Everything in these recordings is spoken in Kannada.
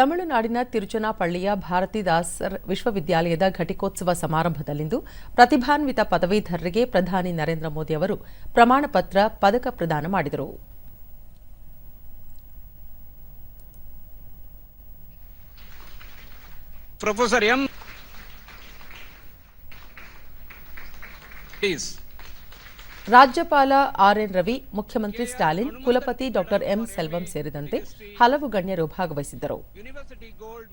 ತಮಿಳುನಾಡಿನ ತಿರುಚನಾಪಳ್ಳಿಯ ಭಾರತಿದಾಸರ್ ವಿಶ್ವವಿದ್ಯಾಲಯದ ಘಟಿಕೋತ್ಸವ ಸಮಾರಂಭದಲ್ಲಿಂದು ಪ್ರತಿಭಾನ್ವಿತ ಪದವೀಧರರಿಗೆ ಪ್ರಧಾನಿ ನರೇಂದ್ರ ಮೋದಿ ಅವರು ಪ್ರಮಾಣ ಪತ್ರ ಪದಕ ಪ್ರದಾನ ಮಾಡಿದರು ಪ್ರೊಫೆಸರ್ M. Please. ರಾಜ್ಯಪಾಲ ಆರ್ಎನ್ ರವಿ ಮುಖ್ಯಮಂತ್ರಿ ಸ್ಟಾಲಿನ್ ಕುಲಪತಿ ಡಾಕ್ಟರ್ ಎಂ ಸೆಲ್ವಂ ಸೇರಿದಂತೆ ಹಲವು ಗಣ್ಯರು ಭಾಗವಹಿಸಿದ್ದರು University Gold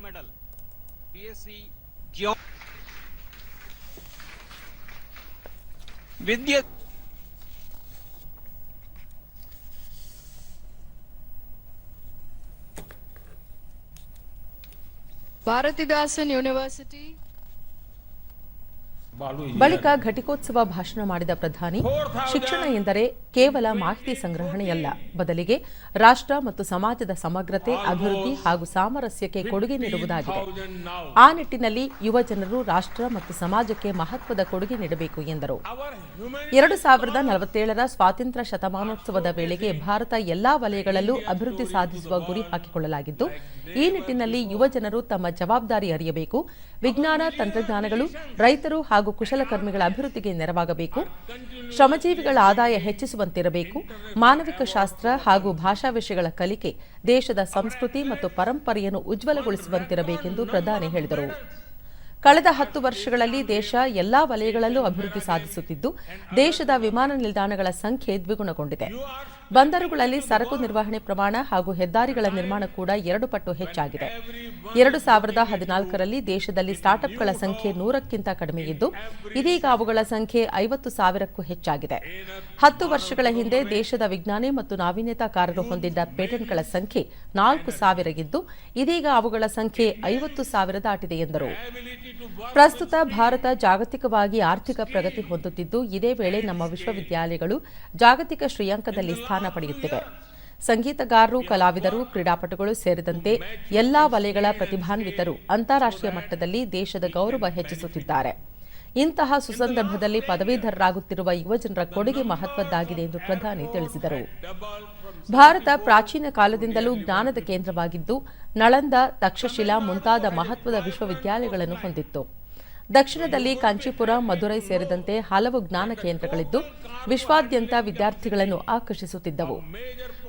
ಬಳಿಕ ಘಟಿಕೋತ್ಸವ ಭಾಷಣ ಮಾಡಿದ ಪ್ರಧಾನಿ ಶಿಕ್ಷಣ ಎಂದರೆ ಕೇವಲ ಮಾಹಿತಿ ಸಂಗ್ರಹಣೆಯಲ್ಲ. ಬದಲಿಗೆ ರಾಷ್ಟ್ರ ಮತ್ತು ಸಮಾಜದ ಸಮಗ್ರತೆ, ಅಭಿವೃದ್ಧಿ ಹಾಗೂ ಸಾಮರಸ್ಯಕ್ಕೆ ಕೊಡುಗೆ ನೀಡುವುದಾಗಿದೆ. ಆ ನಿಟ್ಟಿನಲ್ಲಿ ಯುವ ಜನರು ರಾಷ್ಟ್ರ ಮತ್ತು ಸಮಾಜಕ್ಕೆ ಮಹತ್ವದ ಕೊಡುಗೆ ನೀಡಬೇಕು ಎಂದರು. ಎರಡು ಸಾವಿರದ ನಲವತ್ತೇಳರ ಸ್ವಾತಂತ್ರ್ಯ ಶತಮಾನೋತ್ಸವದ ವೇಳೆಗೆ ಭಾರತ ಎಲ್ಲಾ ವಲಯಗಳಲ್ಲೂ ಅಭಿವೃದ್ಧಿ ಸಾಧಿಸುವ ಗುರಿ ಹಾಕಿಕೊಳ್ಳಲಾಗಿದ್ದು, ಈ ನಿಟ್ಟಿನಲ್ಲಿ ಯುವ ಜನರು ತಮ್ಮ ಜವಾಬ್ದಾರಿ ಅರಿಯಬೇಕು. ವಿಜ್ಞಾನ, ತಂತ್ರಜ್ಞಾನಗಳು, ರೈತರು ಹಾಗೂ ಕುಶಲಕರ್ಮಿಗಳ ಅಭಿವೃದ್ಧಿಗೆ ನೆರವಾಗಬೇಕು. ಶ್ರಮಜೀವಿಗಳ ಆದಾಯ ಹೆಚ್ಚಿಸುವಂತಿರಬೇಕು ಮಾನವಿಕ ಶಾಸ್ತ್ರ ಹಾಗೂ ಭಾಷಾ ವಿಷಯಗಳ ಕಲಿಕೆ ದೇಶದ ಸಂಸ್ಕೃತಿ ಮತ್ತು ಪರಂಪರೆಯನ್ನು ಉಜ್ವಲಗೊಳಿಸುವಂತಿರಬೇಕೆಂದು ಪ್ರಧಾನಿ ಹೇಳಿದರು. ಕಳೆದ ಹತ್ತು ವರ್ಷಗಳಲ್ಲಿ ದೇಶ ಎಲ್ಲಾ ವಲಯಗಳಲ್ಲೂ ಅಭಿವೃದ್ಧಿ ಸಾಧಿಸುತ್ತಿದ್ದು, ದೇಶದ ವಿಮಾನ ನಿಲ್ದಾಣಗಳ ಸಂಖ್ಯೆ ದ್ವಿಗುಣಗೊಂಡಿದೆ. ಬಂದರುಗಳಲ್ಲಿ ಸರಕು ನಿರ್ವಹಣೆ ಪ್ರಮಾಣ ಹಾಗೂ ಹೆದ್ದಾರಿಗಳ ನಿರ್ಮಾಣ ಕೂಡ ಎರಡು ಪಟ್ಟು ಹೆಚ್ಚಾಗಿದೆ. ಎರಡು ಸಾವಿರದ ಹದಿನಾಲ್ಕರಲ್ಲಿ ದೇಶದಲ್ಲಿ ಸ್ಟಾರ್ಟ್ಅಪ್ಗಳ ಸಂಖ್ಯೆ ನೂರಕ್ಕಿಂತ ಕಡಿಮೆ ಇದ್ದು, ಇದೀಗ ಅವುಗಳ ಸಂಖ್ಯೆ ಐವತ್ತು ಸಾವಿರಕ್ಕೂ ಹೆಚ್ಚಾಗಿದೆ. ಹತ್ತು ವರ್ಷಗಳ ಹಿಂದೆ ದೇಶದ ವಿಜ್ಞಾನಿ ಮತ್ತು ನಾವೀನ್ಯತಾಕಾರರು ಹೊಂದಿದ್ದ ಪೇಟೆಂಟ್ಗಳ ಸಂಖ್ಯೆ ನಾಲ್ಕು ಸಾವಿರ ಇದ್ದು, ಇದೀಗ ಅವುಗಳ ಸಂಖ್ಯೆ ಐವತ್ತು ಸಾವಿರ ದಾಟಿದೆ ಎಂದರು. ಪ್ರಸ್ತುತ ಭಾರತ ಜಾಗತಿಕವಾಗಿ ಆರ್ಥಿಕ ಪ್ರಗತಿ ಹೊಂದುತ್ತಿದ್ದು, ಇದೇ ವೇಳೆ ನಮ್ಮ ವಿಶ್ವವಿದ್ಯಾಲಯಗಳು ಜಾಗತಿಕ ಶ್ರೇಯಾಂಕದಲ್ಲಿ ಸ್ಥಾನ ಪಡೆಯುತ್ತಿವೆ. ಸಂಗೀತಗಾರರು, ಕಲಾವಿದರು, ಕ್ರೀಡಾಪಟುಗಳು ಸೇರಿದಂತೆ ಎಲ್ಲಾ ವಲಯಗಳ ಪ್ರತಿಭಾನ್ವಿತರು ಅಂತಾರಾಷ್ಟ್ರೀಯ ಮಟ್ಟದಲ್ಲಿ ದೇಶದ ಗೌರವ ಹೆಚ್ಚಿಸುತ್ತಿದ್ದಾರೆ. ಇಂತಹ ಸುಸಂದರ್ಭದಲ್ಲಿ ಪದವೀಧರರಾಗುತ್ತಿರುವ ಯುವಜನರ ಕೊಡುಗೆ ಮಹತ್ವದ್ದಾಗಿದೆ ಎಂದು ಪ್ರಧಾನಿ ತಿಳಿಸಿದರು. ಭಾರತ ಪ್ರಾಚೀನ ಕಾಲದಿಂದಲೂ ಜ್ಞಾನದ ಕೇಂದ್ರವಾಗಿದ್ದು, ನಳಂದ, ತಕ್ಷಶಿಲಾ ಮುಂತಾದ ಮಹತ್ವದ ವಿಶ್ವವಿದ್ಯಾಲಯಗಳನ್ನು ಹೊಂದಿತ್ತು. ದಕ್ಷಿಣದಲ್ಲಿ ಕಾಂಚೀಪುರ, ಮಧುರೈ ಸೇರಿದಂತೆ ಹಲವು ಜ್ಞಾನ ಕೇಂದ್ರಗಳಿದ್ದು, ವಿಶ್ವಾದ್ಯಂತ ವಿದ್ಯಾರ್ಥಿಗಳನ್ನು ಆಕರ್ಷಿಸುತ್ತಿದ್ದವು.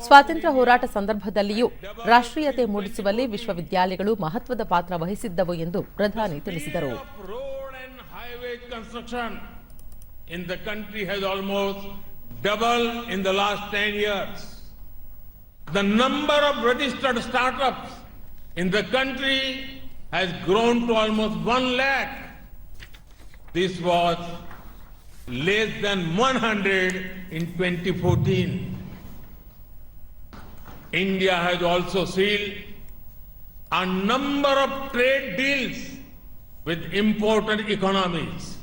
ಸ್ವಾತಂತ್ರ್ಯ ಹೋರಾಟ ಸಂದರ್ಭದಲ್ಲಿಯೂ ರಾಷ್ಟ್ರೀಯತೆ ಮೂಡಿಸುವಲ್ಲಿ ವಿಶ್ವವಿದ್ಯಾಲಯಗಳು ಮಹತ್ವದ ಪಾತ್ರ ವಹಿಸಿದ್ದವು ಎಂದು ಪ್ರಧಾನಿ ತಿಳಿಸಿದರು. Highway construction in the country has almost doubled in the last 10 years. The number of registered startups in the country has grown to almost 1 lakh. This was less than 100 in 2014. India has also sealed a number of trade deals with important economies.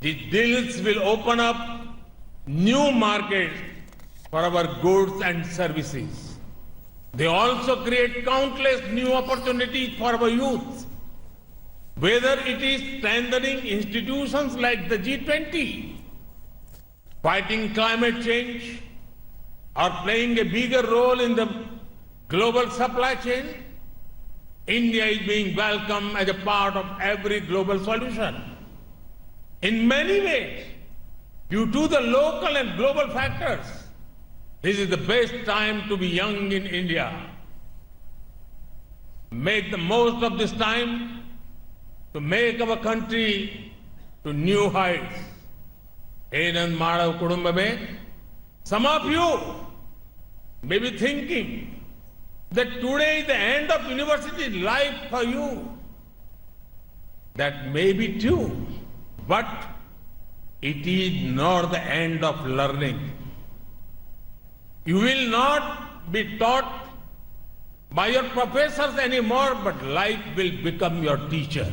The deals will open up new markets for our goods and services. They also create countless new opportunities for our youth. Whether it is strengthening institutions like the G20, fighting climate change, or playing a bigger role in the global supply chain, India is being welcomed as a part of every global solution. In many ways, due to the local and global factors, this is the best time to be young in India. Make the most of this time to make our country to new heights. Some of you may be thinking that today is the end of university life for you. That may be true, but it is not the end of learning. You will not be taught by your professors anymore, but life will become your teacher.